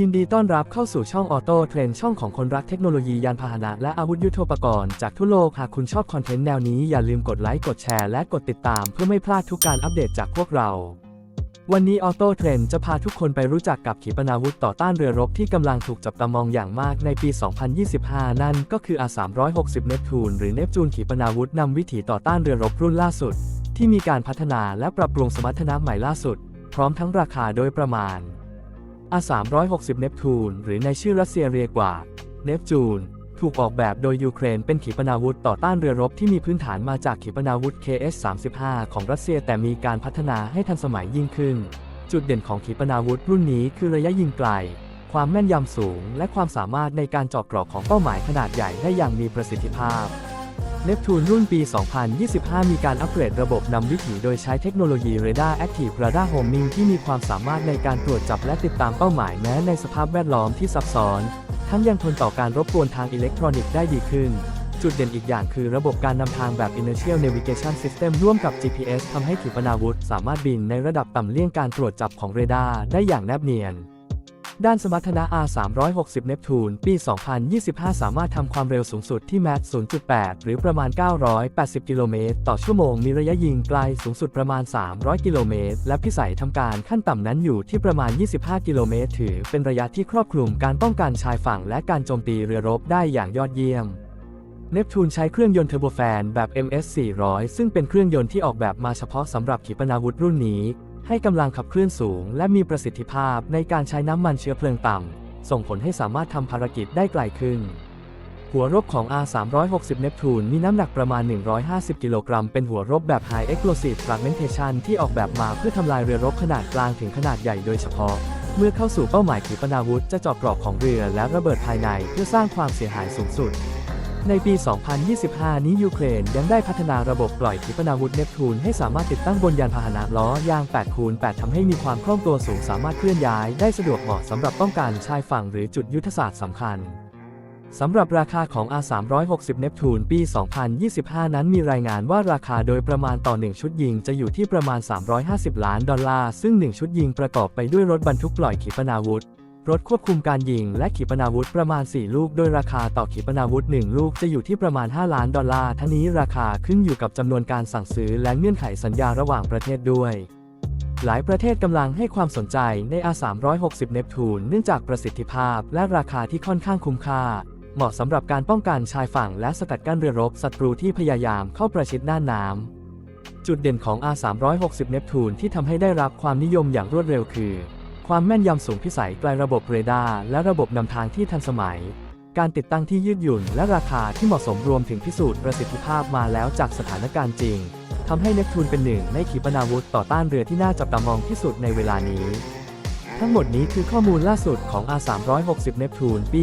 ยินดีต้อนรับเข้าสู่ช่องออโต้เทรนช่องของคนรักเทคโนโลยียานพาหนะและอาวุธยุทโธปกรณ์จากทั่วโลก หากคุณชอบคอนเทนต์แนวนี้อย่าลืมกดไลค์กดแชร์และกดติดตามเพื่อไม่พลาดทุกการอัปเดตจากพวกเรา วันนี้ออโต้เทรนจะพาทุกคนไปรู้จักกับขีปนาวุธต่อต้านเรือรบที่กำลังถูกจับตามองอย่างมากในปี 2025 นั่นก็คือ R360 เนปทูนหรือเนปจูนขีปนาวุธนำวิถีต่อต้านเรือรบรุ่นล่าสุด ที่มีการพัฒนาและปรับปรุงสมรรถนะใหม่ล่าสุด พร้อมทั้งราคาโดยประมาณ อา360 เนปทูนหรือในชื่อรัสเซียเรียกว่าเนปจูน ถูกออกแบบโดยยูเครนเป็นขีปนาวุธต่อต้านเรือรบที่มีพื้นฐานมาจากขีปนาวุธ KS-35 ของรัสเซียแต่มีการพัฒนาให้ทันสมัยยิ่งขึ้น จุดเด่นของขีปนาวุธรุ่นนี้คือระยะยิงไกล ความแม่นยำสูง และความสามารถในการเจาะกรอบของเป้าหมายขนาดใหญ่ได้อย่างมีประสิทธิภาพ เนปทูนรุ่นปี 2025 มีการอัปเกรดระบบนำวิถีโดยใช้เทคโนโลยี Radar Active Radar Homing ที่มีความสามารถในการตรวจจับและติดตามเป้าหมายแม้ในสภาพแวดล้อมที่ซับซ้อน ทั้งยังทนต่อการรบกวนทางอิเล็กทรอนิกส์ได้ดีขึ้น จุดเด่นอีกอย่างคือระบบการนำทางแบบ Inertial Navigation System ร่วมกับ GPS ทำให้ขีปนาวุธ สามารถบินในระดับต่ำเลี่ยงการตรวจจับของเรดาร์ได้อย่างแนบเนียน ด้านสมรรถนะ R360 เนปทูนปี 2025 สามารถทำความเร็วสูงสุดที่แมท0.8 หรือประมาณ 980 กิโลเมตรต่อชั่วโมง มีระยะยิงไกลสูงสุดประมาณ 300 กิโลเมตร และพิสัยทำการขั้นต่ำนั้นอยู่ที่ประมาณ 25 กิโลเมตร ถือเป็นระยะที่ครอบคลุมการป้องกันชายฝั่งและการโจมตีเรือรบได้อย่างยอดเยี่ยมเนปทูนใช้เครื่องยนต์เทอร์โบแฟนแบบ MS 400 ซึ่งเป็นเครื่องยนต์ที่ออกแบบมาเฉพาะสำหรับขีปนาวุธรุ่นนี้ ให้กำลังขับเคลื่อนสูง และมีประสิทธิภาพในการใช้น้ำมันเชื้อเพลิงต่ำ ส่งผลให้สามารถทำภารกิจได้ไกลขึ้น หัวรบของ R360 เนปทูนมีน้ำหนักประมาณ 150 กิโลกรัม เป็นหัวรบแบบ High Explosive Fragmentation ที่ออกแบบมาเพื่อทำลายเรือรบขนาดกลางถึงขนาดใหญ่โดยเฉพาะ เมื่อเข้าสู่เป้าหมายขีปนาวุธจะเจาะกรอบของเรือและระเบิดภายในเพื่อสร้างความเสียหายสูงสุด ในปี 2025 นี้ยูเครนยังได้พัฒนาระบบปล่อยขีปนาวุธเนปทูนให้สามารถติดตั้งบนยานพาหนะล้อยาง 8 คูณ 8ทำให้มีความคล่องตัวสูงสามารถเคลื่อนย้ายได้สะดวกเหมาะสำหรับป้องกันชายฝั่งหรือจุดยุทธศาสตร์สำคัญสำหรับราคาของ R360 เนปทูนปี 2025 นั้นมีรายงานว่าราคาโดยประมาณต่อ 1 ชุดยิงจะอยู่ที่ประมาณ 350 ล้านดอลลาร์ ซึ่ง 1 ชุดยิงประกอบไปด้วยรถบรรทุกปล่อยขีปนาวุธ รถควบคุมการยิงและขีปนาวุธประมาณ 4 ลูก โดยราคาต่อขีปนาวุธ 1 ลูกจะอยู่ที่ประมาณ 5 ล้านดอลลาร์ทั้งนี้ราคาขึ้นอยู่กับจำนวนการสั่งซื้อและเงื่อนไขสัญญาระหว่างประเทศด้วย หลายประเทศกำลังให้ความสนใจใน R360 เนปทูนเนื่องจากประสิทธิภาพและราคาที่ค่อนข้างคุ้มค่า เหมาะสำหรับการป้องกันชายฝั่งและสกัดกั้นเรือรบศัตรูที่พยายามเข้าประชิดน่านน้ำจุดเด่นของ R360 เนปทูนที่ทำให้ได้รับความนิยมอย่างรวดเร็วคือ ความแม่นยำสูงพิสัยไกลระบบเรดาร์และระบบนำทางที่ทันสมัย การติดตั้งที่ยืดหยุ่นและราคาที่เหมาะสมรวมถึงพิสูจน์ประสิทธิภาพมาแล้วจากสถานการณ์จริงทำให้เนปทูนเป็นหนึ่งในขีปนาวุธต่อต้านเรือที่น่าจับตามองที่สุดในเวลานี้ ทั้งหมดนี้คือข้อมูลล่าสุดของ R360 เนปทูนปี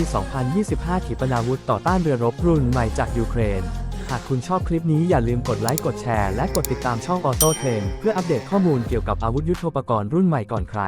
2025 ขีปนาวุธต่อต้านเรือรบรุ่นใหม่จากยูเครนหากคุณชอบคลิปนี้อย่าลืมกดไลค์กดแชร์และกดติดตามช่องออโต้เทรนเพื่ออัปเดตข้อมูลเกี่ยวกับอาวุธยุทโธปกรณ์รุ่นใหม่ก่อนใคร